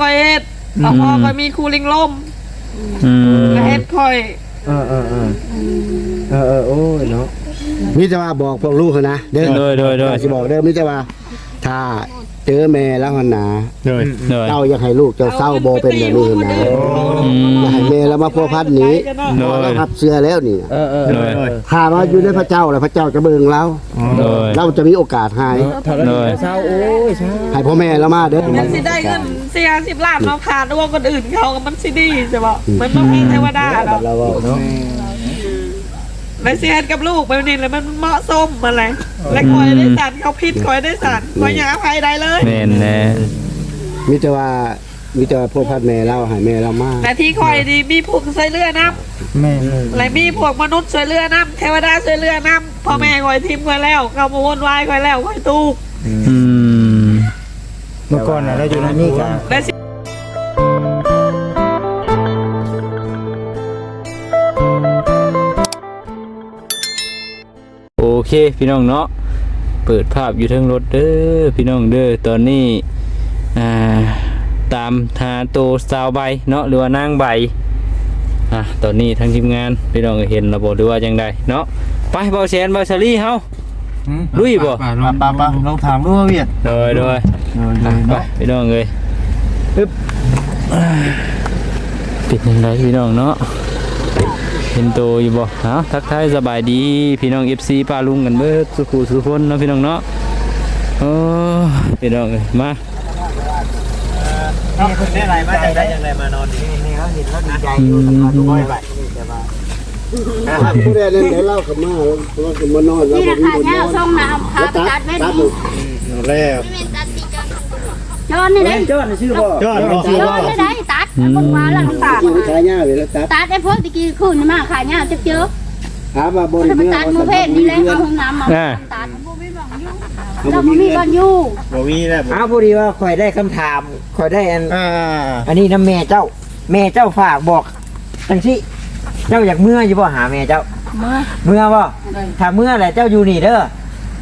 คอยเฮ็ดเอาพ่อคอยมีครูลิงลมอืมแล้วเฮ็ดคอยเออเออเออเออเออโอ้ยเนาะมิจะว่าบอกพวกลูกเขานะเด้อโดยโดยโดย สิบอกเด้อมิจะว่าถ้า เจอแม่แล้วหันหนาโดยโดย เจ้าอยากให้ลูกเจ้าเศร้าโบเป็นแบบนี้หันหนาอืมอยากให้แม่แล้วมาพัวพัดหนี้โดยเราพับเสื้อแล้วนี่เออเออโดย ถ้ามาอยู่ในพระเจ้าแล้วพระเจ้าจะเบิ่งเราโดย เราจะมีโอกาสให้เท่าไรโดยเศร้าโอ้ยเศร้าให้พ่อแม่เรามาเด้อมันสิได้เงินเสียสิบล้านมาผ่านดวงคนอื่นเขาก็มันสิดีใช่ป่ะมันต้องให้เทวดาเนาะเราเนาะ แล้วสิเฮ็ดกับลูกแบบนี้แล้วมันเหมาะสมมาเลยและคอยได้สารเขาผิดคอยได้สารคอยอย่าอภัยได้เลยแม่นแน่มิจะว่ามิจะว่าพัวพัดแม่เราให้แม่เรามาแต่ที่คอยดีมีพวกช่วยเหลือน้ำแม่และมีพวกมนุษย์ช่วยเหลือน้ำเทวดาช่วยเหลือน้ำพ่อแม่คอยทิมคอยแล้วเขามาวนวายคอยแล้วคอยตูกอืม เมื่อก่อนน่ะเราอยู่ในนี่กัน และสิ เคพี่น้องเนาะเปิดภาพอยู่เทั้งรถเด้อพี่น้องเด้อตอนนี้อ่าตามหาโตสาวใบเนาะหรือว่านางใบอะตอนนี้ทางทีมงานพี่น้องก็เห็นระบบหรือว่าจังใดเนาะไปเบาแสนเบาซารี่เฮา ลุยบ่ปาปาปาลองถามดูว่าเวียดโดยโดยโดยอะไปเนาะพี่น้องเลยปึ๊บอ่าเป็นยังไงพี่น้องเนาะ เห็นโตอยู่บ่ฮะทักทายสบายดี พี่น้อง FC ป้าลุงกันเบิดสุขุสุขคนเนาะพี่น้องเนาะโอ้พี่น้องเอ้ยมานี่คุณได้ไรมาจากได้ยังไงมานอนนี่นี่เขาเห็นเขาดีใจอยู่ทำงานทุกวันไปแต่ว่าผู้ใดเล่นได้เล่ากับมาเราก็มานอนเรานี่ก็รามีคาบนนแค่อนส่งน้ำพาแล้วไปตัตัดดเว้นตัดลูกแล้วจอนนี่ได้จอดชื่อบ่จอดบ่จอนนี่ได้ตัด แล้วคนมาแล้วตัดกินขายหญ้าไปแล้วตัดตัดไอ้พวกตะกี้คืนมาขายเนี่ยจะเจอหามาบนจะไปเมื่อตัดวันมือเพสัศนนี่มีเลยเดือนเอาห้องน้ำมาตัดเขาเราบ่ไม่มีมีเงิกันนอยู่บ่มีแล้วอ้าวพอดีว่าข่อยได้คำถามข่อยได้อันอ่าอันนี้น้ำแม่เจ้า แม่เจ้าฝากบอกจังสิเจ้าอยากเมื่ออยู่บ่หาแม่เจ้า เมื่อเมื่อบ่ถ้าเมื่อแหละเจ้าอยู่นี่เด้อ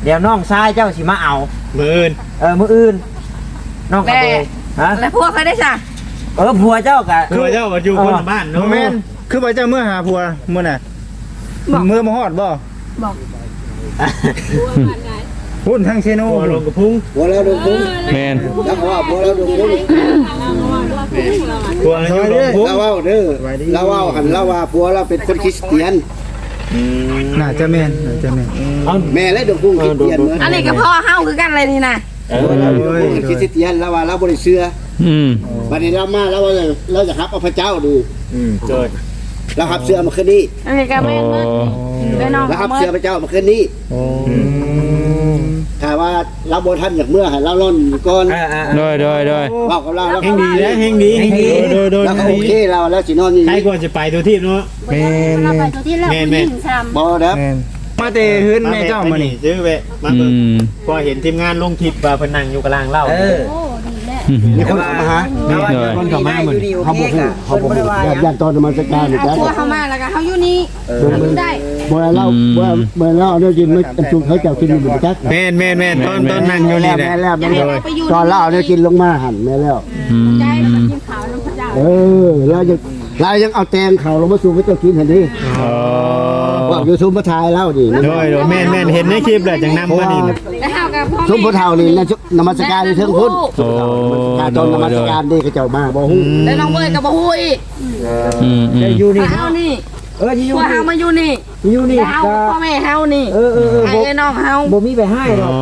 เดี๋ยวน้องชายเจ้าสิมาเอา มื่นเออมื้ออื่นน้องกับเบยฮะแล้วพวกเขาได้จ้ะ เออผัวเจ้ากะ คือเจ้าอยู่คนละบ้านเนาะแม่นคือว่าเจ้าเมื่อหาผัวเมื่อน่ะเมื่อมาฮอดบ่พุ่นทางเซโนลงกับพุ่งบัวแล้วดงพุงแมนแล้วเขาว่าบัวแล้วดงพุงผัวอยู่ลงพุ่งเราว่าเด้อเราว่าหันเราว่าผัวเราเป็นคนคริสเตียน น่าจะแม่นน่าจะแม่นแม่และดงพุงคริสเตียนเหมือนอันนี้กับพ่อเฮาคือกันเลยนี่นะผัวเราดงพุงคริสเตียนเราว่าเราบริเชื่อ อืมวันนี้เรามาเราว่าเราจะฮับเอาพระเจ้าดูอืมเกิดเราฮับเสื้อมาคืนนี้อันนี้กับโอ้แม่แม่น้องเราฮับเสื้อพระเจ้ามาคืนนี้โอ้ถ้าว่าเราบ่ทันอยากเมื่อให้เราล่อนก่อนอ่าอ่าโดยโดยโดยบอกกับเราแล้วเฮงดีนะเฮงดีโดยโดยแล้วก็โอเคเราแล้วสินอนนี่ใครควรจะไปตัวที่เนาะเราไปตัวที่แล้วผู้หญิงซ้ำบ่เด้อมาเตะหื้นแม่เจ้ามานี่ซื้อไปมาอืเบิ่งมพอเห็นทีมงานลงคลิปว่าเพิ่นนั่งอยู่กลางเล่าเออโอ้ดีแล้ว มีคนเข้ามาหาแต่ว่าเออคนเขามาเหมือนเขาเขาบบออกกว่าเขาบอกว่าญาติญาติตอนนมัสการนี่เอาจ้ะพวกเขามาแล้วก็เขาอยู่นี่อยู่ได้บ่เล่าบ่บ่เล่าเดี๋ยวกินมันจุกเขาเจ้ากินอยู่จักแม่นแม่นแม่นต้นต้นนั่งอยู่นี่แหละแม่แล้วแม่แล้วตอนเล่าเนี่ยกินลงมาหั่นแม่แล้วอืมใจแล้วมันกินขาวน้ำพระเจ้าเออเรายังเรายังเอาแตงเขาลงมาสู่พระเจ้ากินหั่นนี่อ๋อว่ายูทูบมาถ่ายเล่าดิโดยโดยแม่นแม่นเห็นในคลิปแหละจังนำมานี่ แล้วเฮากับพ่อซุมพระเฒ่านี่นะนมัสการที่เทิงพุ่นโอ้การตอนนมัสการนี่เขาเจ้ามาบ่ฮู้แล้วน้องเบิร์ดกับบ่ฮู้อีกอืมอืมอยู่พวนี่กเฮานี่เอออยู่พวกเฮามาอยู่นี่อยู่นี่แล้วเฮาก็พ่อแม่เฮานี่เออเออเออไอ้น้องเฮาบ่มีไปให้หรอก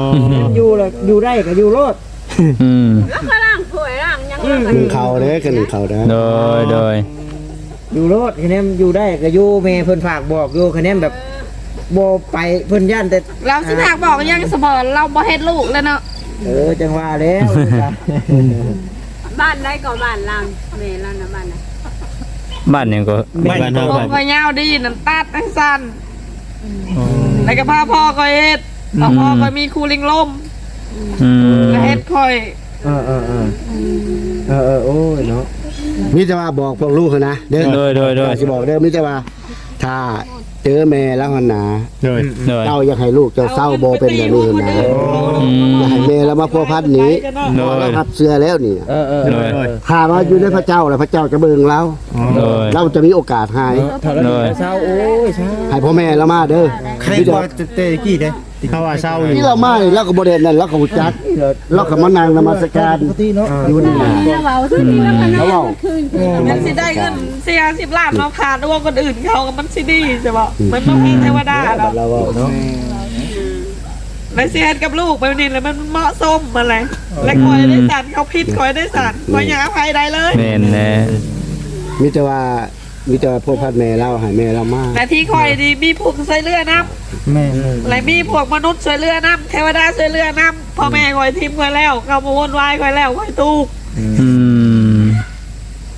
อยู่เลยอยู่ได้ก็อยู่โลดอืมหนึ่งเขาเด้อกันหนึ่งเขาเด้อโดยโดยอยู่โลดคะแนนอยู่ได้ก็อยู่แม่เพิ่นฝากบอกอยู่คะแนนแบบ บ่ไปเพิ่นย่านแต่ เราสิพากบอกยังสบอเราบ่เฮ็ดลูกแล้วเนาะเออจังว่าแล้ว บ้านได้ก็บ้านเราแม่เรานะบ้านนะบ้านยังก็บ้านผเฮามบ้านก็ยาวดีน้ำตาดทั้งสั้นแล้วก็พาพ่อก็เฮ็ดเอาพ่อก็มีครูลิงลมอืมแล้วเฮ็ดคอยเออเออเออเออเออโอ้ยเนาะมิจะว่าบอกพวกลูกเขานะเด้อโดยโดยโดยสิบอกเด้อมิจะว่าถ้าเจอแม่แล้วหันหนาโดยโดย เจ้าอยากให้ลูกเจ้าเศร้าโบเป็นแบบนี้หันหนาอืมอยากให้แม่แล้วมาพัวพัดหนี้โดย เราพับเสื้อแล้วนี่เออเออโดยถ้าว่าอยู่ในพระเจ้าแล้วพระเจ้าจะเบิ่งเราโดย เราจะมีโอกาสหายเท่านั้นเศร้าโอ้ยเศร้าให้พ่อแม่เรามาเด้อใครกว่าเตะกี้เด้ ที่เขาว่าเศร้าอยู่ที่เรามานี่เราก็บ่ได้นั่นเราก็ฮู้จักเราก็มานั่งนมัสการปกติเนาะอยู่นี่นะแล้วเว้าทุกทีแล้วมันแล้วเว้าคืนคืนมันสิได้เงินเสียสิบล้านมาขาดร่วงคนอื่นเขาก็มันสิดีใช่ปะมันต้องมีเทวดาเนาะเราเว้าเนาะแล้วเสียกับลูกไปนี่แล้วมันเหมาะสมอะไรและคอยได้สันเขาพิษคอยได้สันคอยอย่าอภัยได้เลยแม่นแน่มีแต่ว่า มีแต่ว่าพวกพัดแม่เราให้แม่เรามาแต่ที่คอยดีมีพวกช่วยเรือน้ำแม่และมีพวกมนุษย์ช่วยเรือน้ำเทวดาช่วยเรือน้ำพ่อแม่คอยทิมคอยแล้วเขามาวนวายคอยแล้วคอยตูกอืม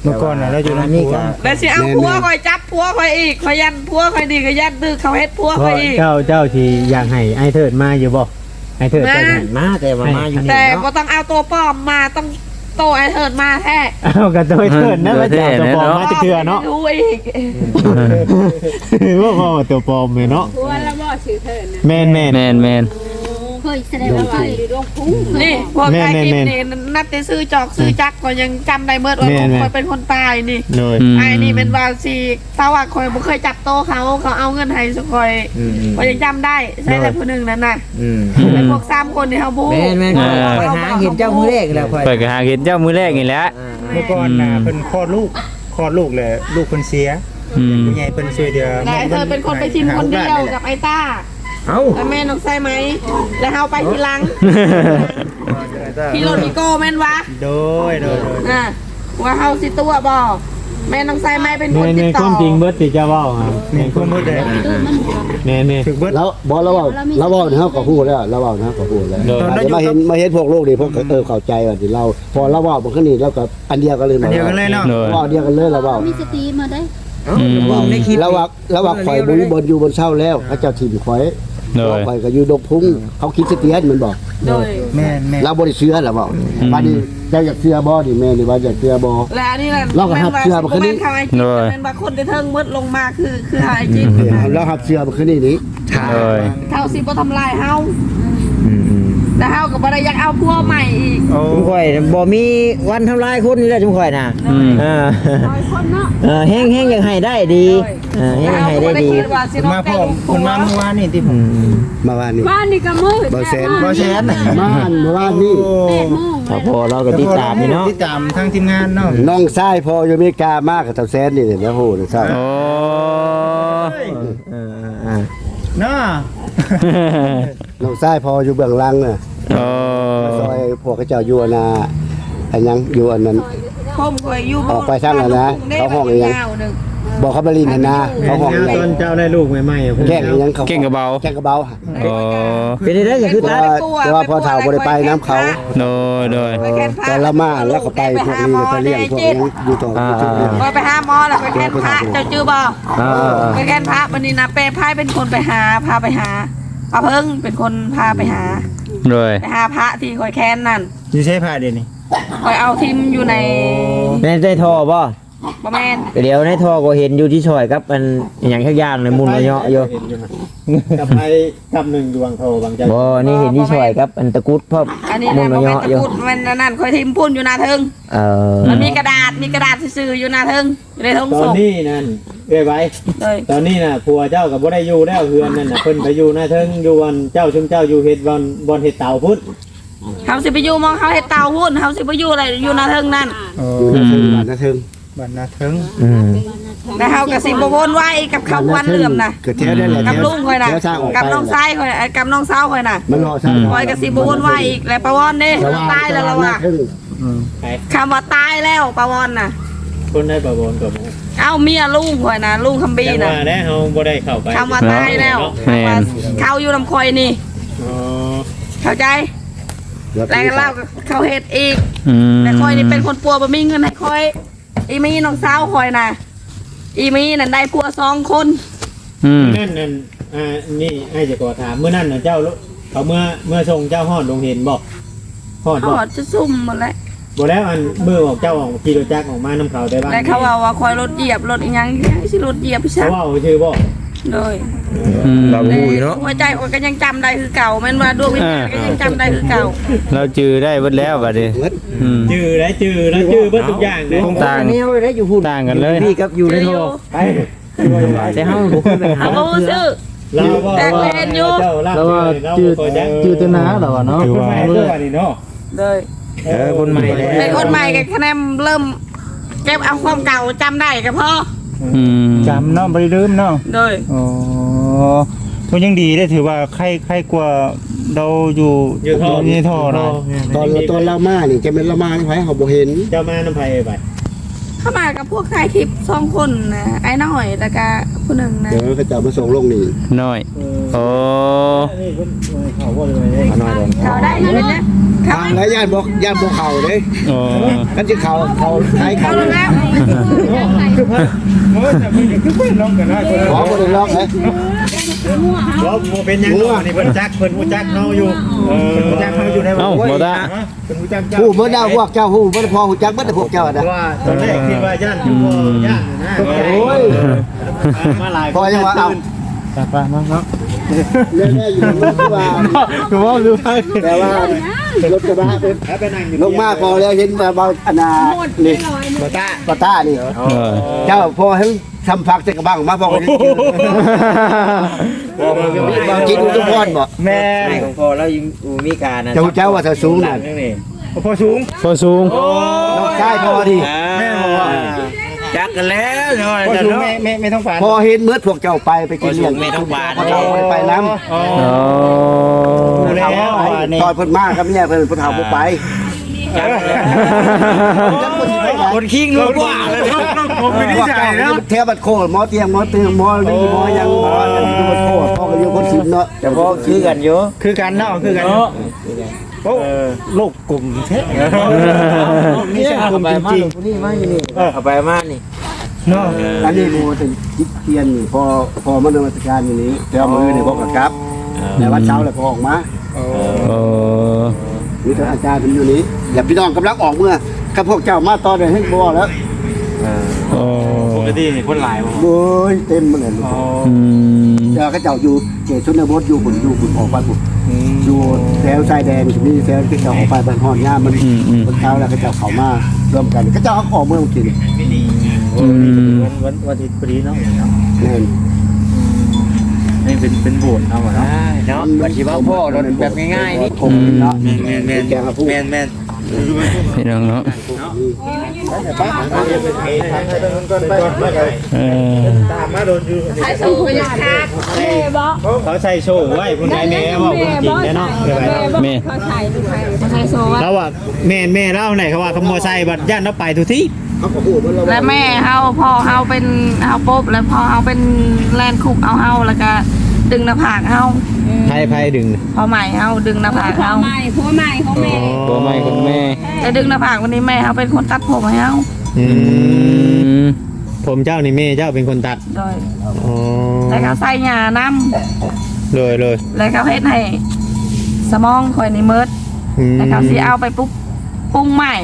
เมื่อก่อนน่ะเราอยู่อัในนนี่นี้กัก็นแล้วสิเอาพัวคอยจับพัวคอยอีกคอยยันพัวคอยดีก็ยันดื้อเขาเฮ็ดพัวคอยอีก เจ้าเจ้าที่อยากให้ไอ้เถิดมาอยู่บ่ไอ้เถิดมาเจ้าอยากมาแต่ว่ามาอยู่นี่แต่เนาะ ก็ต้องเอาตัวปลอมมาต้อง โตไอเถิดมาแท้เอากระโดยเถิดนะว่าเจ้าตัวปลอมมาจะเถื่อเนาะรู้อีกว่าพ่อตัวปลอมเลยเนาะหัวแล้วบ่ชื่อเธอนะแม่นแม่นแม่นแม่น เคยแสดงว่าไปดวงพุ่งนี่พวกแม่ไอ้แม่กินแม่นี่นับแต่ซื้อจอกซื้อจักก็ยังจำได้เมื่อว่าแม่แม่คอยเป็นคนตายนี่โดยมไอ้นี่เป็นวาซีถ้าว่าคอยบ่เคยจับโตะเขาเขาเอาเงินให้สักคอยอืมคอยยังจำได้ใช่แต่ผู้หนึ่งนั่นน่ะอืมไอ้พวกสามคนที่เขาบูแม่นแม่นไปหาเห็นเจ้ามือแรกแล้วค่อยเปิดกระหาเห็นเจ้ามือแรกนี่แหละเมื่อก่อนน่ะเพิ่นคลอดลูกคลอดลูกเลยลูกเพิ่นเสียอืมผู้ใหญ่เพิ่นช่วยเดือแต่ไอ้เธอเป็นคนไปชิมคนเดียวกับไอ้ต้า เอ้า แล้วแม่นกใส่ไหม แล้วเฮาไปทีหลัง พี่โรดิโก้แม่นวะโดยโดยโดยอะว่าเฮาสิตัวบ่แม่น้องใส่ไหมเป็นในคนในติดคต่อวามจริงเบิดที่เจ้าเว้าครับนี่คนบ่ได้แม่นแม่นถึกเบิด แล้วบ่เราเว้าเราเว้าเนี่ยเฮาก็ฮู้แล้วเราเว้านะก็ฮู้แล้วโดยอาจจะมาเห็นมาเห็นพวกโลกนี่พวกก็เออเข้าใจว่าที่เรา พอเราเว้าบ่คือนี่เราก็อันเดียวกันเลยอันเดียวกันเลยเนาะโดยเว้าเดียวกันเลยเราเว้า มีสติมาได้ อืมเบิ่งในคลิปแล้วว่าแล้วว่าข่อยบ่อยู่บนอยู่บนเช้าแล้วพระเจ้าถิ่นข่อย โดยข่อยก็อยู่ดงพุ่งเขาคิดสเตียนมันบอก โดย แม่นแม่นเราบ่ได้เชื่อล่ะบ่บัดนี้เจ้าอยากเชื่อบ่ดิแม่นี่ว่าอยากเชื่อบ่ และอันนี้แหละเราก็หับเชื่อบ่คืนนี้แม่นเขาไอ้จิตเป็นว่าคนที่เทิงมืดลงมาคือคือไอ้จิตเราหับเชื่อบ่คือนี่นี่ โดยเฮาสิบ่ทำลายเฮา อืมอืม แต่เฮาก็บ่ได้อยากเอาพัวใหม่อีกโอ้จุมข่อยบ่มีวันทำลายคนนี่แหละจุมข่อยน่ะอืมเออร้อยคนเนาะเออแห้งแห้งยังให้ได้ดีเออแห้งแต่ยังเฮาให้ก็ได้บ่ได้ดีคิดว่าสิเพิ่นมาพร้อมเพิ่นมาเมื่อวานนี่ที่ผอืมมมาว่านี่ บ้านนี่ก็มืดบ่แสน บ่แสนมาอันมาว่านี่แปดโมงพอพอเราก็ติดตามนี่เนาะติดตามทางทีมงานเนาะน้องชายพออยู่อเมริกามากกับเท่าแสนนี่นะโหนะเจ้าโอ้เอออ่าเนาะน้องชายพออยู่เบื้องหลังน่ะโอ้ซอยพวกเขาเจ้าอยู่อันน่ะอันยังอยู่อันนั้นผมก็อยู่ออกไปทางนั้นนะเขาห้องอีหยังยาวหนึง บอกเขาบรินหั่นนะเขาห้องอะไรตอนเจ้าได้ลูกใหม่ๆอะผมแกล้งอีหยังเขาเก่งกระเบาแกล้งกระเบาโอ้เป็นได้ก็คือแต่ตาว่าแต่ว่าพอเฒ่าบ่ได้ไปน้ำเขาโดยโดยไปแค่พระแต่ละมาแล้วก็ไปพวกนี้ไปเลี้ยงพวกนี้อยู่ตรงจุดนี้พอไปหาหมอแล้วไปแค่พระเจ้าจื้อบ่อ่าไปแค่พระวันนี้นะเป้พายเป็นคนไปหาพาไปหาพระเพิ่งเป็นคนพาไปหาโดยไปหาพระที่คอยแค้นนั่นอยู่ใช้ผ้าเดี๋ยวนี้คอยเอาทิมอยู่ในในในท่อบ่ ประมาณเดี๋ยวในท่อก็เห็นอยู่ที่ซอยครับมันอหย่างสักอย่างในมุนมาเนาะอยู่กับไปกับหนึ่งดวงโทรบางใจบ่นี่เห็นที่ซอยครับอันตะกรุดพอบอันนี้มุนะนปมาระมาณเนาะตะอยู่กรุดมันนั่นคอยทิมพุ่นอยู่หนาเทิงเออมันมีกระดาษมีกระดาษซื่อๆอยู่หนาเทิงอยู่ในทงตอศนพนี้นั่นเอ้ยไว้ เลยตอนนี้น่ะผัวเจ้ากับบ่ได้อยู่แล้วเฮือนนั่นน่ะเพิ่นไปอยู่หน้าเทิงอยู่วันเจ้าชุมเจ้าอยู่เฮ็ดบอนบอนเฮ็ดเตาพุ่นเขาสิไปอยู่มองเขาเฮ็ดเตาหุ้นเขาสิไปอยู่อะไรอยู่หนาเทิงนั่นโอ้อยู่ในเทิงบ้านนาเทิง บันนาถึงอืมแต่เขาก็สิบวนไว้กับเขาวันเหลื่อมนะเกิดเที่ยวได้แหละกับลุงคอยนะเที่ยวสร้างออกไปกับน้องชายคอยน่ะกับน้องสาวคอยน่ะมันรอสร้างคอยกับสิบวนไว้อีกแล้วประวอนเด้ตายแล้วเราอะเทิงคำว่าตายแล้วประวอนน่ะคนได้ประบอนกับเอ้าเมียลุงคอยนะลุงคำบีแต่น่ะว่าได้เฮาบ่ได้เข้าไปคำว่าตายแล้วคำว่าเขาอยู่ลำคอยนี่อ๋อเข้าใจแล้วก็เล่ากับเขาเฮ็ดอีกอืมแต่คอยนี่เป็นคนปัวบ่มีเงินให้คอย อีมีน้องสาวคอยน่ะอีมีนั่นได้ปัวสองคน อืม นั่นนั่นอ่านี่ไอ้จะขอถามเมื่อนั้นน่ะเจ้าเขาเมื่อเมื่อส่งเจ้าฮอดลงเห็นบ่ฮอดเขาบ่บอกจะซุ่มหมดแล้วบ่แล้วอันมือออกเจ้าออกขี่รถจักรออกมาน้ำเขาได้บ้างแล้วเขาว่าว่าคอยรถเหยียบรถอีหยังสิรถเหยียบพี่เขาชักว่าชื่อบ่ โดยอืม เราบูอยู่เนาะหัวใจข่อยก็ยังจำได้คือเก่าแม่นว่าดวงวิญญาณก็ยังจำได้คือเก่าเราจือได้เบิดแล้วบัดนี้อืม จื้อได้จื้อแล้วจื้อเบิดทุกอย่างเลยต่างอันนี้เอาไว้ได้อยู่หุ่นต่างกันเลย พี่กับอยู่ในโลกไปแต่เฮาบ่เคยไปหาเอาบ่ซื้อเราว่าแต่เห็นอยู่เจ้าล่างแล้วว่าเราจืดบ่จักจืดตัวหนาเหรอวะเนาะคือว่าเมื่อนี่เนาะเลยเออคนใหม่แล้ว เป็นคนใหม่กับคะแนนเริ่มเก็บเอาความเก่าจำได้ก็พอ อืมจำเนาะบ่ได้ลืมเนาะโดยอ๋อมันยังดีได้ถือว่าใครใครกว่าเราอยู่อยู่ท่อ ในท่อเนาะตอนตอนเรามานี่จะเป็นเรามาให้ไผเขาบ่เห็นเจ้ามาน้ำไผไป เข้ามากับพวกขายคลิปสองคนนะไอ้น้อยแล้วก็ผู้หนึ่งนะเดี๋ยวเขาจะเอามาส่งลงนี่น้อย โอ้เขาได้ยินนะเขาทางแล้วญาติบอกญาติบอกเขาเด้โอ้กันสิเขาเขาใช้เขาเขาแล้วโอ้ยแต่มันคือเพิ่นลองกันนะขอบ่ได้ล็อกเลย เราโมเป็นยังเนาะนี่เพิ่นจักเพิ่นฮู้จักเนาอยู่เออรู้จักเขาอยู่ในเอ้าบ่ได้เป็นรู้จักเจ้า ผู้บ่ได้พวกเจ้าผู้บ่ได้พอฮู้จักบ่ได้พวกเจ้าน่ะว่าตอนแรกคิดว่าย่านอยู่บ่ย่านนะโอ้ยมาหลายพอยังว่าเอาจับไปมาเนาะเรื่องแน่อยู่มันคือว่าคือว่าลืมไปแต่ว่ารถกระบะเป็นลงมาพอแล้วเห็นว่าเบาอันนานี่ปตาปตานี่เออเจ้าพอให้ ทำผักใส่กระบังมาบอกว่าบางกินอุทุพรบ่แม่แม่ของพ่อเรายังมีการนะเจ้าเจ้าว่าเธอสูงน่ะพอสูงพอสูงน้องชายพอดีแม่บอกว่าจักกันแล้วเนาะพอสูงแม่แม่แม่ต้องฝันพอเห็นเมื่อพวกเจ้าไปไปกินเลี้ยงไม่ต้องบาดพอเจ้าไปไปน้ำอ๋อโอ้แล้วว่านี่ตอนเพิ่นมาครับเนี่ยเพิ่นเพิ่นเอาบ่ไปคนคิงลูกว่าเลย ผมไม่ได้ใจนะเทบัดโคหมอเตียงหมอเตียงหมอนี่หมอยังหมอยังอยู่บัดโคพ่อก็อยู่คนสิบเนาะแต่พ่อคือกันอยู่คือกันเนาะคือกันโอ้โลกกลุ่มแท้นี่ใช่กลุ่มจริงนี่มาอยู่นี่เอาไปมานี่ๆเนาะอันนี้โมถึงคิดเทียนนี่พอพอมันนมัสการอยู่นี้เดี๋ยวมือนี่พ่อก็กลับแต่วันเช้าแล้วพอออกมาโอ้มีท่านอาจารย์เป็นอยู่นี้อย่าพี่น้องกำลังออกเมื่อกับพวกเจ้ามาตอนนี้ให้บ่แล้วโอ้ ปกตินี่คนหลายบ่โอ้ยเต็มมันเลยอืมเจ้าเขาเจ้าอยู่เขตชนบทอยู่บุญอยู่บุญออกไปบุญอยู่แถวชายแดนมีแถวที่เจ้าออกไปบนหอนย่ามันอืมอืมบนเช้าแล้วเขาเจ้าเข้ามารวมกันเขาเจ้าออกเมืองกินอืมวันวันวันอาทิตย์พอดีเนาะแน่น นี่เป็นเป็นโบสถ์เอาเนาะ เนาะบัดสิว่าพ่อรถแบบง่ายๆนี่ ผมเนาะแม่นแม่นแม่นแกงพูดแม่นแม่น พี่น้องเนาะเออตามมาโดนอยู่ใช้สูงยาค่ะแม่บอกเขาใส่โชว์ไว้พุ่นได้แม่บอกจริงแน่เนาะเดี๋ยวไปแม่เขาใช้ดูใช้เขาใช้โซ่แล้วว่าแม่นแม่เล่าไหนเขาว่าขโมยใส่บัตรย่านเราไปทุกที่เขาก็พูดว่าเราและแม่เฮาพ่อเฮาเป็นเฮาปุ๊บแล้วพ่อเฮาเป็นแลนคุกเอาเฮาแล้วก็ ดึงหน้าผากเฮาไพ่ไพ่ดึงพอใหม่เฮาดึงหน้าผากผัวเฮาใหม่ผัวใหม่ของแม่ตัวใหม่ของแม่แต่ดึงหน้าผากวันนี้แม่เฮาเป็นคนตัดผมให้เฮาอือืมมผมเจ้านี่แม่เจ้าเป็นคนตัดโดยอ๋อแล้วก็ใส่หญ้าน้ำเลยเลยแล้วก็เฮ็ดให้สมองข่อยนี่เมิดอืมแล้วก็สิเอาไปปุ๊บปรุงใหม่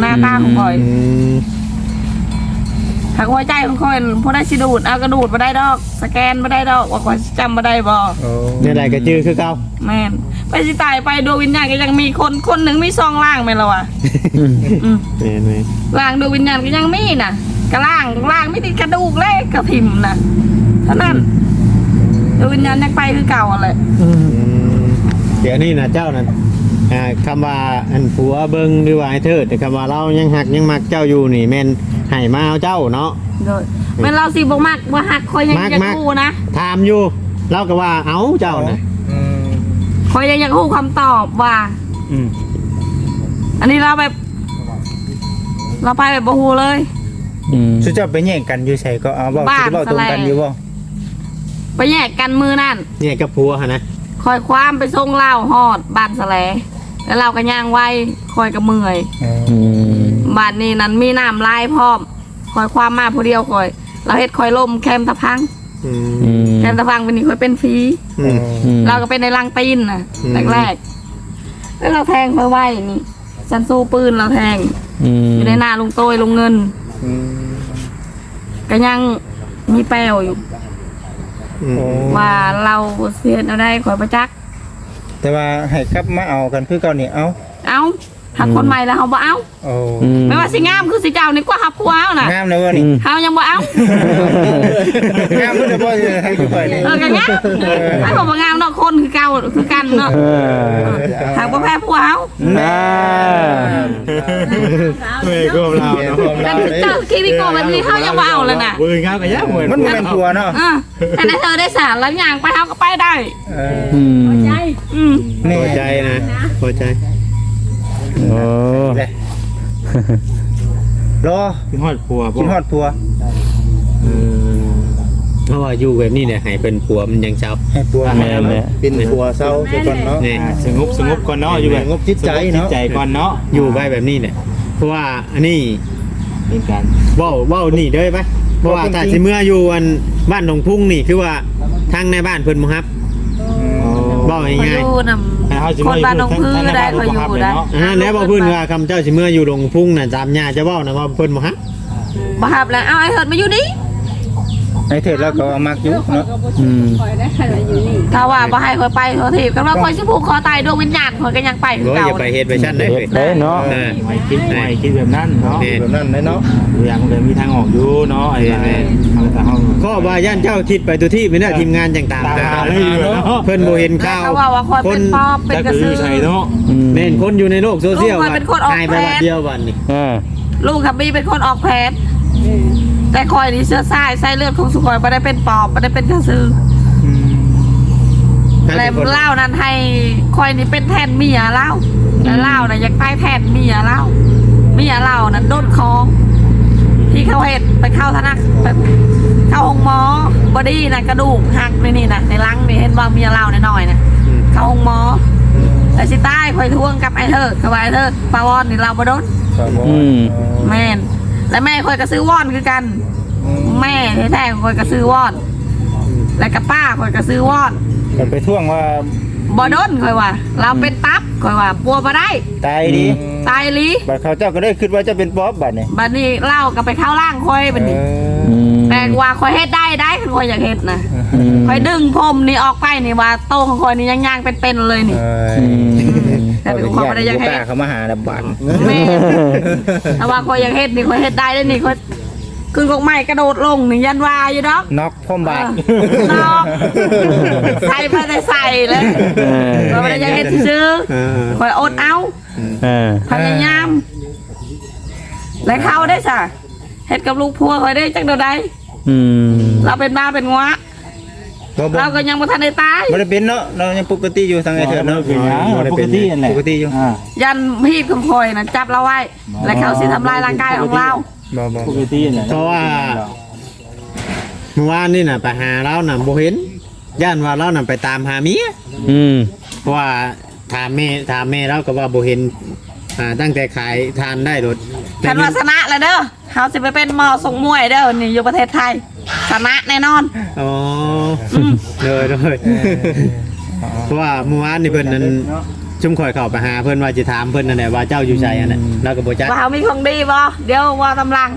หน้าตาของข่อยอืม หากหัวใจของข่อยพอได้สิดูดเอากระดูดบ่ได้ดอก สแกนบ่ได้ดอกว่าข่อยสิจำบ่ได้บ่เนี่ยไรก็จื้อคือเก่าแม่นไปสิตายไปดวงวิญญาณก็ยังมีคนคนหนึ่งมีซองล่างแม่นและวะอืมแม่นไหมล่างดวงวิญญาณก็ยังมีน่ะกระล่างล่างไม่ติดกระดูกเลยกระพิมพ์น่ะเท่านั้นดวงวิญญาณยังไปคือเก่าอะไรอืมเดี๋ยวนี้นะเจ้านั่นอ่าคำว่าอันผัวเบิ้งหรือว่าไอ้เทิดแต่คำว่าเรายังหักยังมักเจ้าอยู่นี่แม่น ให้มาเอาเจ้าเนาะโดยแม่นเราสิบ่มักบ่ฮักคอยยังมักอยากมักฮู้นะถามอยู่เราก็ว่าเอาเจ้านะคอยยังอยากฮู้คำตอบว่า อืมอันนี้เราแบบ เราไปแบบบ่ฮู้เลย อืมสุดจะไปแย่งกันอยู่ใส่ก็เอาว่าสิเว้าตรงกันอยู่บ่ไปแยกกันมือนั่นเนี่ยกับผัวหะนะคอยความไปส่งเหล้าฮอดบ้านสะแลแล้วเราก็ย่างไว้คอยกับเมื่อยอืม บ้านนี้นั้นมีน้ำลายพร้อมคอยความมาผู้เดียวคอย เราเฮ็ดคอยล่มแคมตะพัง อืมอืมแคมตะพังเป็นนี่คอยเป็นฟรีอืมอืมเราก็เป็นในรังตีนน่ะอืมแรกๆแล้วเราแทงคอยไว้นี่ฉันสู้ปืนเราแทงอืมอยู่ในหน้าลุงโต้ยลุงเงินก็ยังมีแป้วอยู่ อืมว่าเราเสียเอาได้ข่อยประจักษ์แต่ว่าให้กลับมาเอากันคือเก่านี่เอา เอา ถ้าคนใหม่แล้วเฮาบ่เอาโอ้อืม ไม่ว่าสิงามคือสิเจ้านี่กว่าหับผัวเอาน่ะงามเลยว่านี่เฮายังบ่เอางามเพิ่นจะบ่ให้คือข่อยนี่เออก็งามไอ้บ่บ่งามเนาะคนคือเก่าคือกันเนาะเออทางบ่แพ้ผัวเฮาอ่าเฮ้ยก็เราเนาะแต่คือเจ้าคีวิโกแบบนี้เฮายังบ่เอาเลยน่ะมืองามก็ยากเหมือนมันบ่แม่นผัวเนาะเออแต่ในเธอได้สารแล้วอย่างไปเฮาก็ไปได้ เอออืมอืม นี่พอใจนะพอใจ โอ้รอกินฮอดผัวกินฮอดผัวเออเพราะว่าอยู่แบบนี้เนี่ยให้เป็นผัวมันยังเช้า ให้ผัวแม่นแหละเป็นผัวเศร้าไปก่อนเนาะ นี่สงบสงบก่อนเนาะอยู่แบบสงบจิตใจเนาะ สงบจิตใจก่อนเนาะอยู่ไปแบบนี้เนี่ยเพราะว่าอันนี้เป็นการ เว้าเว้านี่เด้อไปเพราะว่าถ้าสิเมื่ออยู่อันบ้านหนองพุ่งนี่คือว่าทางในบ้านเพิ่นบ่ครับ เว้าเขาง่ายอยู่นำ คนบ้านหนองพือได้เขาอยู่ได้ๆอ่าแล้วบ่เพิ่นว่าคำเจ้าสิเมื่ออยู่หนองพุ่งน่ะตามญาจะเว้านะว่าเพิ่นบ่ครับบ่ฮับแล้วเอาไอ้เถิดมาอยู่นี่ ในเถิดแล้วก็เอามักอยู่เนาะอืมคอยได้ขนาดอยู่นี่ถ้าว่าบ่ให้ข่อยไปข่อยถีบกันว่าข่อยสิผูกคอตายดวงวิญญาณข่อยก็ยังไปคือโอ้ยเก่าอย่าไปเฮ็ดไปชั้นได้เฮ็เว้ดยได้เนาะอ่าไม่คิดไม่คิดแบบนั้นเนาะแม่ แบบนั้นเลยเนาะตัวอย่างมันเลยมีทางออกอยู่เนาะไอ้แม่ทางแต่เฮาก็ว่าย่านเจ้าคิดไปตัวที่ไม่ได้ทีมงานจังตามตามหาหาเลยอยู่เนาะ เพิ่นบ่เห็นข่าวเขาว่าว่าข่อยคเป็นนปอบเป็นแต่กระคือสือ ใช่เนาะอืมเน่นคนอยู่ในโลกโซเชียลลูกมันเป็นคนออกหายไปแผน วันเดียววันนี้อ่าลูกคับบี้เป็นคนออกแผน แต่ข่อยนี่เสื้อสายไส้เลือดของสุข่อยบ่ได้เป็นปอบบ่ได้เป็นกระสือแล้วเล่านั้นให้ข่อยนี่เป็นแทนเมียเล่าแล้วเล่าน่ะอยากตายแทนเมียเล่าเมียเล่านั้นโดนคอง ที่เขาเห็ดไปเข้าธนาคารเข้าห้องหมอบอดี้นะกระดูกหักนี่นี่นะในลังนี่เห็นว่าเมียเล่าหน่อยๆนะเข้าห้องหมอแต่สิใต้คอยทวงกับไอ้เธอกับไอ้เธอปาวอนนี่เราบ่โดนอืมแม่น และแม่คอยกระซื้อวอนคือกัน แม่แท้ๆคอยกระซื้อวอน และกับป้าคอยกระซื้อวอนมันไปท่วงว่าบ่โดนคอยว่า เราเป็นตับคอยว่าปัวมาได้ ตายดีตายลีบัดเขาเจ้าก็ได้คิดว่าจะเป็นป๊อบบัดนี่บัดนี้เล่ากับไปเข้าล่างคอยบัดนี้อืมแต่ว่าคอยเฮ็ดได้ได้คันคอยอยากเฮ็ดนะอืมคอยดึงผมนี่ออกไปนี่ว่าโตของคอยนี่ย่างๆเป็นๆเลยนี่ เอออืมแต่เป็นความไม่ได้อยากเฮ็ด เขามาหาแล้วบัดแม่ถ้าว่าคอยอยากเฮ็ดนี่คอยเฮ็ดได้ได้นี่คอยขึ้นกองไม้กระโดดลงนี่ยันวาอยู่ดอกน็อกพ่อมบาดเนาะใส่ไปได้ใส่เลยเออคอยไม่ได้อยากเฮ็ดซื้อเออคอยอดเอาเออพยายามและเข้าได้ซะเฮ็ดกับลูกพัวคอยได้จังเดาใดอืมเราเป็นบ้าเป็นงวะ บ่บ่เราก็ยังบ่ทันได้ตายบ่ได้เป็นเนาะเรายังปกติอยู่ทางไอ้เถิดเนาะเป็นหยังบ่ได้ปเป็กนตินั่นแหละปกติอยู่อ่ายันพีดคำคอยนะจับเราไว้และเขาสิทำลายร่างกายของเราบ่บ่ปกตินั่นแหละเพราะว่าเมื่อวานนี่น่ะไปหาเราน่ะบ่เห็นย่านว่าเราน่ะไปตามหาเมียอืมเพราะว่าถามแม่ถามแม่เราก็ว่าบ่เห็นอ่าตั้งแต่ขายทานได้รถฉันว่าชนะแล้วเด้อเขาสิไปเป็นหมอส่งมวยเด้อนี่อยู่ประเทศไทย ชนะแน่นอนอ๋อเลยเลยเพราะว่าเมื่อวานนี่เพิ่นนั้นชุมข่อยเข้าไปหาเพิ่นว่าจะถามเพิ่นนั่นแหละว่าเจ้าอยู่ไสอันนั้นเราก็บ่จักว่าเขามีของดีบ่เดี๋ยวว่าตำลัง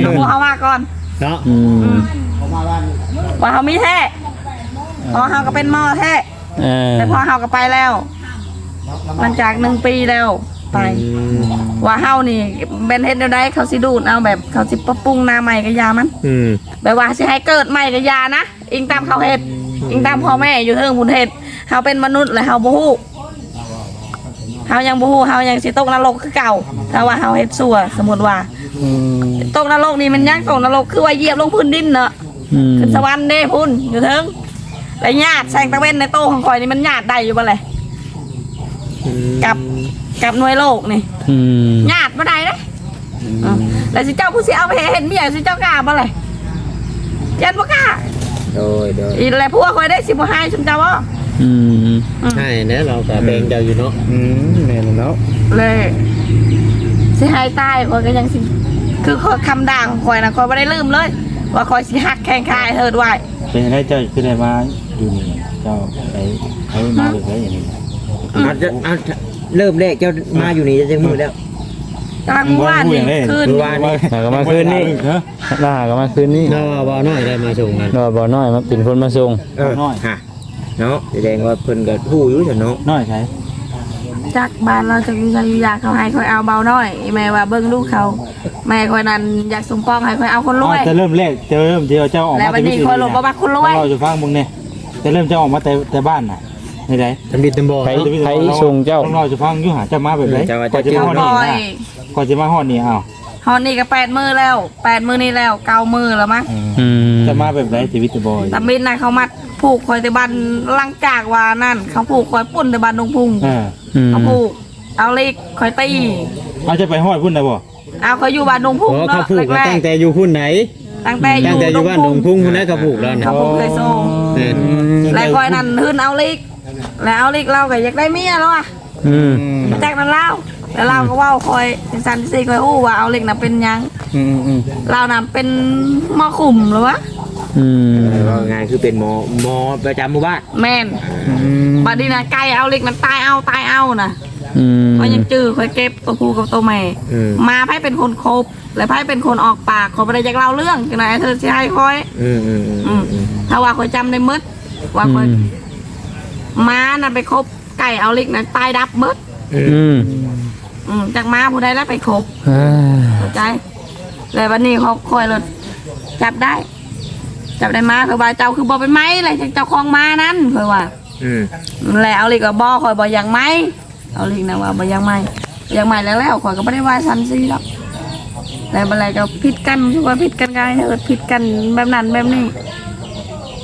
เอาพวกเขามาก่อนเนาะอืมว่าเขามีแท้พอเขาก็เป็นหมอแท้เออแต่พอเขาก็ไปแล้วหลังจากหนึ่งปีแล้ว ไป ว่าเฮานี่เป็นเฮ็ดแนวใดเขาสิดูดเอาแบบเขาสิปรับปรุงหน้าใหม่กับยามันอืมแบบว่าสิให้เกิดใหม่กับยานะอิงตามเขาเฮ็ดอิงตามพ่อแม่อยู่เทิงพุ่นเฮ็ดเฮาเป็นมนุษย์และเฮาบ่ฮู้เฮายังบ่ฮู้เฮายังสิตกนรกคือเก่าถ้าว่าเฮาเฮ็ดชั่วสมมุติว่าอืมตกนรกนี่มันยังตกนรกคือว่าเหยียบลงพื้นดินเนาะอืมขึ้นสวรรค์เด้พุ่นอยู่เทิงและญาติแสงตะเวนในโตของข่อยนี่มันญาติได้อยู่บ่เลย กับกับหน่วยโลกนี่อืมญาติบ่ได้เด้ออแล้วสิเจ้าผู้สิเอาไปเห็นเมียสิเจ้ากล้าบ่เลยยันบ่กล้า โดยโดยอีแล้วพวกข่อยได้สิบ่ให้ชุมเจ้าบ่อืมใช่เนี่ยเราก็แบ่งเจ้าอยู่เนาะอืมแม่นเนาะเลยสิให้ตายข่อยก็ยังสิ คือข้อคำด่าของข่อยนะข่อยบ่ได้ลืมเลย ว่าข่อยสิหักแข้งคายเถิดไว้เป็นอะไรเจ้าคือได้มาอยู่นี่เจ้าไปไปมาหรือไงอย่างนี้ อาจจะอาจจะเริ่มแรกเจ้ามาอยู่นี่จะจังมือแล้วกลางว่านนี่ขึ้นหากันมาคืนนี้เราหากันมาคืนนี้เราว่าบ่น้อยได้มาส่งกันเราบ่น้อยมาเป็นคนมาส่งเออฮะเนาะแสดงว่าเพิ่นก็ฮู้อยู่ซั่นเนาะน้อยใช่จากบ้านเราจะอยู่ใจอยู่อยากเขาให้คอยเอาเบาหน่อยแม่ว่าเบิ่งลูกเขา แม่คอยนั้นอยากสมปองให้คอยเอาคนรวย จะเริ่มแรกจะเริ่มเดียวเจ้าออกแล้วมาวันนี้คอยลงมาบักคนรวย เราจะฟังมึงเนี่ยจะเริ่มเจ้าออกมาแต่แต่บ้านน่ะ นี่ไดทำบิดตำบ่ใครใครส่งเจ้าต้องเราจะฟังอยู่หาจะมาแบบไหนเจ้าว่าก่อนเจ้าจะมาฮอดคนี่อยนะก่อนจะมาฮอดนี่อ้าวฮอนนี่ก็แปดมือแล้วแปดมือนี่แล้วเก้ามือแล้วมั้งอืมจะมาแบบไหนชีวิตบอยตำบินนะเขามัดผูกคอยแต่บันลังจากว่านั่น เขาผูกคอยปุ่นแต่บันดงพุงเอออืมเขาผูกเอาเล็กคอยตีเอาจะไปฮอดพุ่นได้บ่ เอาเขาอยู่บ้านดงพุงอ๋อเขาเนาะผูกกันแรตั้กงแต่อยู่พุ่นไหน ๆตั้งแต่อตั้งยู่แต่อยู่บ้านหนองพุ่งพุ่นนะเขาผูกแล้วนะเขาผูกเคยโซ่เออแล้วคอยนั่นหืนเอาเล็ก แล้วเอาเล็กเราก็อยากได้เมียแล้วอะอืมจากนั้นเล่าแล้วเราก็เว่าคอยเป็นซันซีคอยอู้ว่าเอาเล็กน่ะเป็นหยังอืมอืมเราน่ะเป็นหมอขุมหรือวะอืมว่าไงคือเป็นหมอหมอประจำหมู่บ้านแม่นบัดนี้นะไก่เอาเล็กนั้นตายเอาตายเอานะอืมก็ยังจื้อคอยเก็บตัวผู้กับตัวแม่ อืมมาไพ่เป็นคนคบและไพ่เป็นคนออกปากขอไปได้จากเล่าเรื่องจังไหนเธอสิให้คอย อืมอืมอืมอืมถ้าว่าคอยจำได้หมดว่าคอย ม้าน่ะไปคบไก่เอาเล็กนั้นตายดับหมดอืมอืมจากม้าผู้ใดแล้วไปคบอ่าเข้าใจแล้ววันนี้เขาคอยเลยจับได้ จับได้ม้าคือว่าเจ้าคือบอเป็นไม้อะไรเจ้าของม้านั้นเพื่อว่าอืมแล้วเอาเล็กกับบอคอยบอยังไม้เอาเล็กนะว่าบอยังไม้ยังไม้แล้วแล้วคอยก็ไม่ได้ว่าซันซีหรอกแล้วอะไรก็ผิดกันคือว่าผิดกันไงเออผิดกันแบบนั้นแบบนี้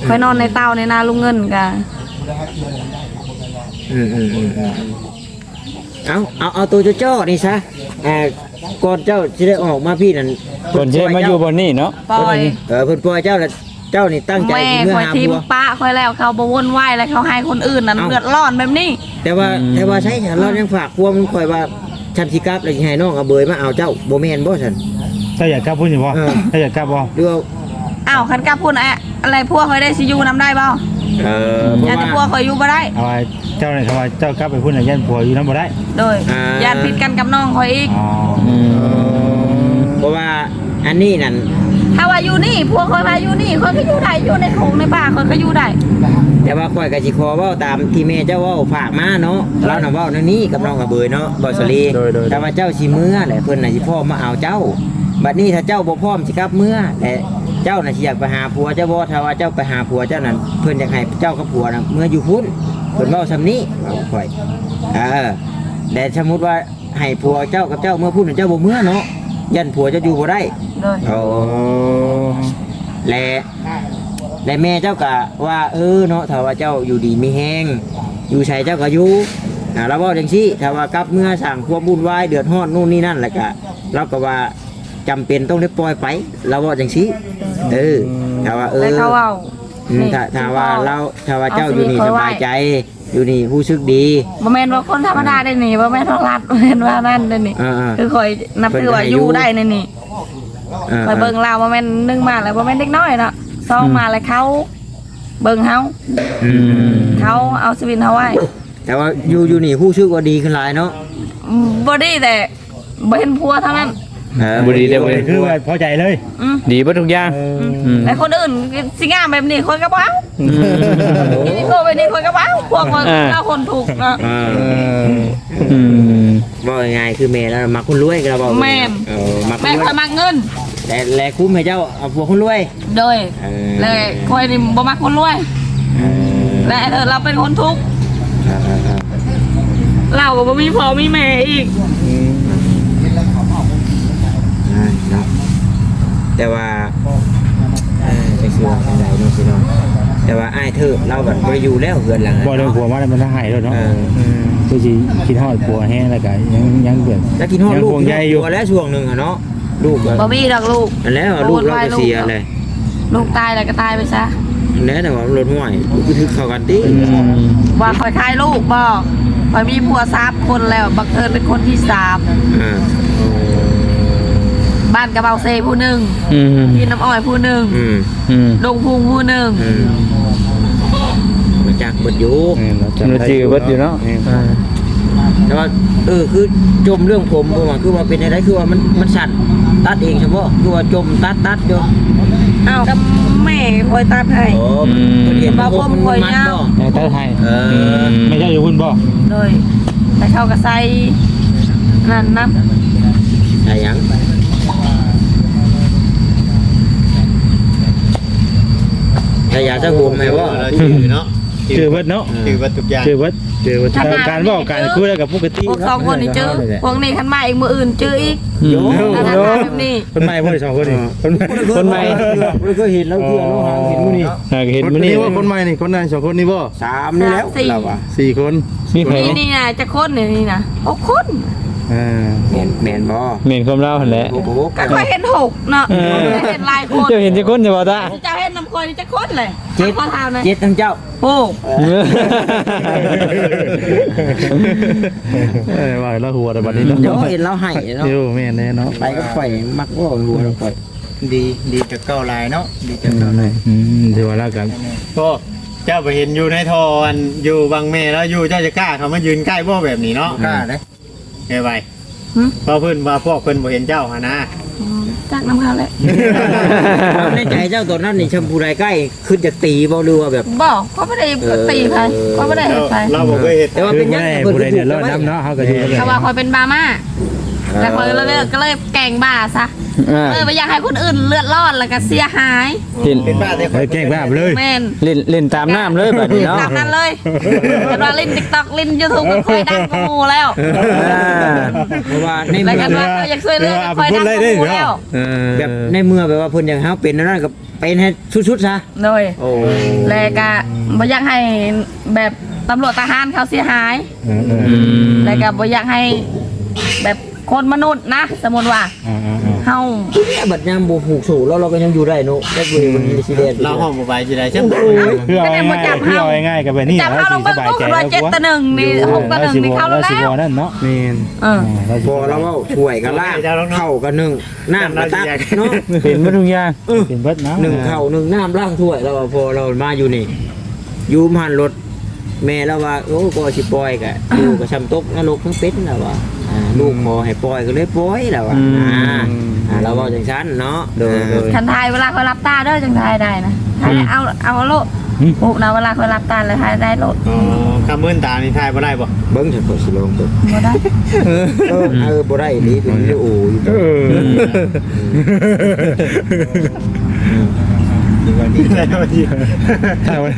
คอยนอนในเตาในนาลุงเงินกัน อืมอืมอืมอืมเอาเอาเอาตัวเจ้าๆนี่ซะเอ่อก่อนเจ้าจะได้ออกมาพี่นั่นคนที่มาอยู่บนนี่เนาะปล่อยเออเพิ่นปล่อยเจ้าแล้วเจ้านี่ตั้งใจแม่สิเมื่อคอยหาทิมผัวปะคอยแล้วเขาบวนไหวแล้วเขาให้คนอื่นนั่นเอ้าเลือดร้อนแบบนี้แต่ว่าแต่ว่าใช่ฉันเรายังฝากพวกมันคอยว่าฉันสิกลับแล้วสิให้น้องเอาเบยมาเอาเจ้าบ่แม่นบ่ฉัน ถ้าอยากกลับพุ่นอยู่บ่เออ ถ้าอยากกลับบ่หรือว่าอ้าวคันกล้าพูดอะอะไรพวกคอยได้ซิอยูนำได้เปล่า เออเพยัราะนว่าพวกคอยอยู่บ่ได้ เอาไว้เจ้าเนี่ยเขาว่าเจ้ากลับไปพุ่นน่ะยันผัวอยู่นำบ่ได้โดยอ่ายันผิดกันกับน้องคอยอีก อ๋ออืมเพราะว่าอันนี้นั่นถ้าว่าอยู่นี่พวกคอยมาอยู่นี่คอยก็อยู่ได้อยู่ในโขงในป่าคอยก็อยู่ได้แต่ว่าข่อยก็สิขอเว้าตามที่แม่เจ้าเว้าฝากมาเนาะเราน่ะเว้านั่นนี้กับน้องกับเบยเนาะบ่สลีแต่ว่าเจ้าสิเมื่อแหละเพิ่นน่ะสิพ่อมาเอาเจ้าบัดนี้ถ้าเจ้าบ่พร้อมสิกลับเมื่อและ เจ้าน่ะสิอยากไปหาผัวเจ้าบ่ถ้าว่าเจ้าไปหาผัวเจ้านั่นเพิ่นอยากให้เจ้ากับผัวน่ะเมื่ออยู่พุ่นเพิ่นเว้าซำนี้ว่าข่อยเออแต่สมมุติว่าให้ผัวเจ้ากับเจ้าเมื่อพุ่นเจ้าบ่เมื่อเนาะยันผัวเจะอยู่บ่ได้โดยโอ้และและแม่เจ้าก็ว่า เออเนาะถ้าว่าเจ้าอยู่ดีมีแห้งอยู่ใช้เจ้าก็อยู่อ่าเราบอกจังซี่ถ้าว่ากลับเมื่อสั่งความบุญวายเดือดร้อนนู่นนี่นั่นแหละก็เราก็ว่าจำเป็นต้องได้ปล่อยไปเราบอกจังซี่ เออถ้าว่าเออแล้วเขาเอาอืมถ้าถ้าว่าเราถ้าว่าเจ้าอยู่นี่สบายใจ อยู่นี่รู้สึกดี บ่แม่นว่าคนธรรมดาได้นี่บ่แม่นทองรัดบ่แม่นว่านั่นได้นี่อ่าคือคอยนับถือว่าอยู่ได้ในนี่ๆอ่าคอยเบิ่งเราบ่แม่นหนึ่งมาแล้วบ่แม่นเด็กน้อยเนาะสองมาแล้วเขา เบิ่งเฮาอืมเขาเอาชีวิตเฮาไว้แต่ว่าอยู่อยู่นี่รู้สึกว่าดีขึ้นหลายเนาะบ่ดีแต่บ่เห็นผัวเท่านั้นเออบุรีได้บ่เว้ยได้คือว่าพอใจเลยอืมดีเบ่ทุกอย่างอืมแต่คนอื่นสิงามแบบนี้คนก็บ่เอาอืมนี่โทรไปนี่คนก็บ่เอาพวกคนอ่าเราคนถูกเนาะอ่าอืมบอกง่ายๆคือแม่แล้วมักคนรวยก็เราบอกแม่นเออมักคแม่นรควอยยมักเงิน แต่แลคุ้มให้เจ้าเอาพวกคนรวยโดยเออเลยคอยนี่บ่มักคนรวย เออและเธอเราเป็นคนทุกข์เออเออเออเราก็บ่มีพ่อมีแม่อีกอ่าเนาะ แต่ว่าเออจะคือว่าเป็นไรเนาะพี่น้องแต่ว่าอ้ายเธอเราแบบบ่อยู่แล้วเฮือนหลังนั้นบ่ได้ผัวมาแล้วมันทหายแล้วเนาะเออคือสิคิดฮอดผัวแห้งแล้วก็ยังยังเกิดแล้วกินฮอดยังลูกห่วงใยอยู่ตัวแล้วช่วงหนึงอะเนาะลูกก็บ่มีดอกลูกอันแล้วลูกเราก็เสียเลยลูกตายแล้วก็ตายไปซะอันแล้วแต่ว่ามันลดห่วยคือทึกเข้ากันติว่าคอยคายลูกบ่คอยมีผัวสามคนแล้วบักเอิญเป็นคนที่สาม อ่า บ้านกระเบาเซผู้หนึ่งอืมพี่น้ำอ้อยผู้หนึ่งอืมอืมดงพุงผู้หนึ่งอืมมาจากเบิดอยู่มันจือเบิดอยู่เนาะอ่าแต่ว่าเออคือจมเรื่องผมผมว่าคือว่าเป็นอะไรคือว่ามันมันสั่นตัดเองเฉพาะคือว่าจมตัดตัดอยู่เอ้าก็แม่คอยตัดให้โอ้เพิ่นเห็นว่าผมมันมัดบ่แต่เต้าไทยเออไม่ใช่อยู่พุ่นบ่เลยแต่เขาก็ใส่นั่นนะใช่หยัง แต่อยากจะห่วงไหมว่าเราชื่อเนาะเจอเบิดเนาะชื่อว่าทุกอย่างเจอเบิดเจอเบิดการเว้าการคุยแล้วกับปกติพวกสองคนนี่เจอพวกนี้ขันมาอีกมืออื่นเจออีกโยแล้วถ้าทำแบบนี้คนใหม่พวกสองคนนี่คนใหม่คนใหม่ไม่เคยเห็นแล้วเพื่อนเราหาเห็นมื้อนี้หากเห็นคนมื้อนี้นี้ว่าคนใหม่นี่คนนั้นสองคนนี่บ่สามนี่แล้วสี่เราอะสี่คนมีไผนี่นี่นะจะคนเนี่ยนี่นะหกคนอ่าแมนแมนบ่เห็นความเล่าหั่นแหละโอ้โหก็ค่อยเห็นหกเนาะเห็นหลายคนเจ้าเห็นจักคนจะบ่ตาเจะเห็นน้ำ คนนี่จะคนเลยเจ็ดข้อเท้านะเจ็ดทั้งเจ้าโอ้เออว่าแล้วหัวแต่บัดนี้เนาะเดี๋ยวเห็นเราให้เนาะอยู่แม่นแน่เนาะไปก็ปล่อยมักว่าหัวเราปล่อยดีดีกับเก่าหลายเนาะดีกับเก่าหลายอืมถือว่าแล้วกันก็เจ้าไปเห็นอยู่ในทออันอยู่บางแม่แล้วอยู่เจ้าจะกล้าเขามายืนใกล้บ่แบบนี้เนาะกล้าเด้เฮ้ยไปเพราะเพิ่นว่าพวกเพิ่นบ่เห็นเจ้าหนนะ จากน้ำเขาเลยในใจเจ้าตัวนั้นนี่ชมพูไรใกล้ขึ้นจากตีบ่หรือว่าแบบ บอกเขาไม่ได้ตีไปเขาไม่ได้เราเห็นใครเราบ่เคยเห็นแต่ว่าเป็นไม่ยังได้ไงผู้ใดเดือดร้อนน้ำเนาะเขาก็อยู่กันเขาว่าคอยเป็นบาม่าแต่คอยเลิกก็เลยแกงบ้าซะ อ่าเออไม่อยากให้คนอื่นเลือดรอดแล้วก็เสียหายเห็นเป็นบ้าแต่เฮ้ยแกล้งบ้าไปเลย แม่นเล่นเล่นตามน้ำเลยบัดนี้เนาะ ตามนั้นเลยกันว่าเล่นติ๊กต็อกเล่นยูทูบก็ค่อยดังกว่าหมูแล้ว อ่าเพราะว่าในแล้วเมื่อกันว่าก็อยากช่วยเหลือก็ค่อยดังกว่าหมูแล้วเออแบบในเมื่อแบบว่าเพิ่นอย่างเฮาเป็นนั่นก็เป็นให้ชุดๆซะเลยโอ้แล้วก็ไม่อยากให้แบบตำรวจทหารเขาเสียหายเออเอออืมแล้วก็บ่อยากให้แบบคนมนุษย์นะ สมมติว่า อ่าอ่าอ่า เฮาบัดยามบ่ผูกสูแล้วเราก็ยังอยู่ได้เนาะได้เว้ยมันมีสิเดนเราห้องบ่ไปสิได้จังคือเอาง่ายๆคือเอาง่ายๆกับแบบนี้จับแล้วเฮาลสิงสเบิ่งบายตู้ใจร้อยแล้วเจ็ดกว่าตะหนึ่งนี่หกตะหนึ่งนี่เข้าแล้แล้ววสิบ่นั่นเนาะแม่นเออแล้วสิพอเราเว้าถ้วยก็ล่างเข้าก็นึ่งน้ำก็ตักเนาะเห็นบ่ทุกอย่างเป็นเบิดเนาะหนึ่งเข่าหนึ่งน้ำล่างถ้วยแล้วว่าพอเรามาอยู่นี่อยูมหันรถแม่แล้วว่าโอ้ก็สิปล่อยกะอยู่กับชำตกนรกทั้งเป็ดแล้วว่า อ่าลูกหมอให้ปล่อยก็เลยปล่อยแล้วว่าอ่าอ่าเราบอกจังชั้นเนาะโดยโดย คันทายเวลาคอยรับตาเด้อจังทายได้นะทายเอาเอาโลดปุ๊บนะเวลาคอยรับตาแล้วทายได้โลดอ๋อคำมื่นตานี่ทายบ่ได้บ่เบิ้งเถอะสิลองเบิ้งบ่ได้เออเออบ่ได้ดีเป็นเรื่องโอ้ยเออ ถ้าว่า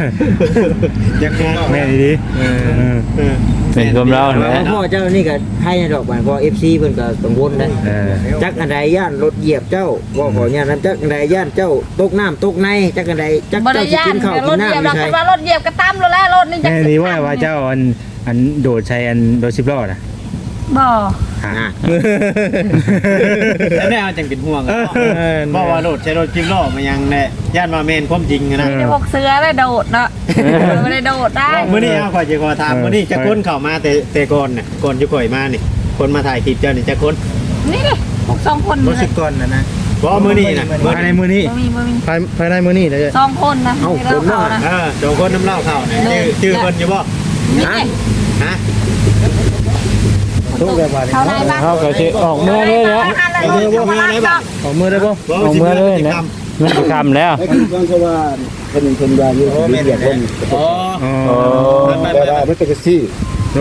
ยังงงแม่ดีๆเออเออเป็นความเล่าหั่นแหละพ่อเจ้านี่ก็ให้ในดอกบานพอ FC เพิ่นก็กังวลนะเออจักอันใดย่านรถเหยียบเจ้าว่าขอเนี่ยนั้นจักอันใดย่านเจ้าตกน้ำตกในจักอันใดจักบ่ได้เจ้าสิย่ากินนข้าวรกิถนเหยียบน้ำแล้ไม่วใช่คันว่ารถเหยียบก็ตั้มแล้วแหละรถนี่จะแม่ดีว่าว่าเจ้าอันอันโดดใช้อันโดดสิบล้อน่ะ บ่หาแล้วแน่เอาจังเป็นห่วงอะบ่ว่าโลดใช้รถจิมล้อมายังแน่ย่านว่าแม่นความจริงอะนะไม่ได้พกเสื้อได้โดดเนาะไม่ได้โดดได้มื้อนี้เอาข่อยจะขอถามมื้อนี้จะคนเข้ามาแต่แต่ก่อนน่ะก่อนจะข่อยมานี่ คนมาถ่ายคลิปเจ้านี่จะคนนี่ดิพกสองคนรู้เลสึยกก่อนนะนะ บ่มื้อนี้น่ะมื้อภายในนี้มือนี้บ่มีบ่มีภายภายในมื้อนี้เลย สองคนนะให้เราเข้านะ เออสองคนน้ำเหล้าเข้าน่ะชื่อชื่อเพิ่นอยู่บ่นี่ดิฮะ ทุกแบบว่าเข้าได้บ้างเขาก็สิออกเมื่อเลยเนาะเอามือบ่มีอะไรบ่ของมือได้บ่บ่ออกสิเมื่อเลยสินะทำมันสิคำแล้วไอ้คือความว่าเพิ่นเพิ่นว่าอยู่ที่เรียกเพิ่นอ๋อโอ้แต่ว่ามันเป็นจังซี่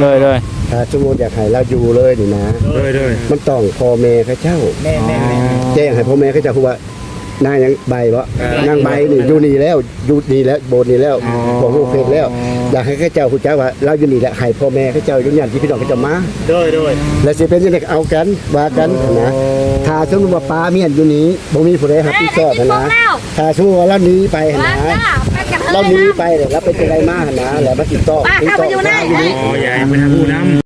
เลยเลยถ้าสมมุติอยากให้เราอยู่เลยนี่นะเลยเลยมันต้องพ่อแม่เขาเจ้าแม่แม่แม่แจ้งให้พ่อแม่เขาเจ้าคือว่า นางยังใบบ่นางใบนี่อยู่นี่แล้วอยู่นี่แล้วโบสถ์นี่แล้วของลูกเพลแล้ว อยากให้เขาเจ้าผู้เจ้าว่าเราอยู่นี่แหละให้พ่อแม่เขาเจ้าอยู่ยันที่พี่น้องเขาเจ้ามาโดยโดยแล้วสิเป็นยังไงเอากันว่ากันนะถ้าสมมติว่าปลาเมียนอยู่นี้บ่มีผู้ใดรับผิดชอบนะถ้าสมมติว่าเราหนีไปมานะจ้าไปกันเลเรายหนีนะไปเนี่ยเราเป็นจังไดมาหั่นนะแล้วมาติดต่อป้าติดเข้าต่ไปอยู่ไหนอยู่นี่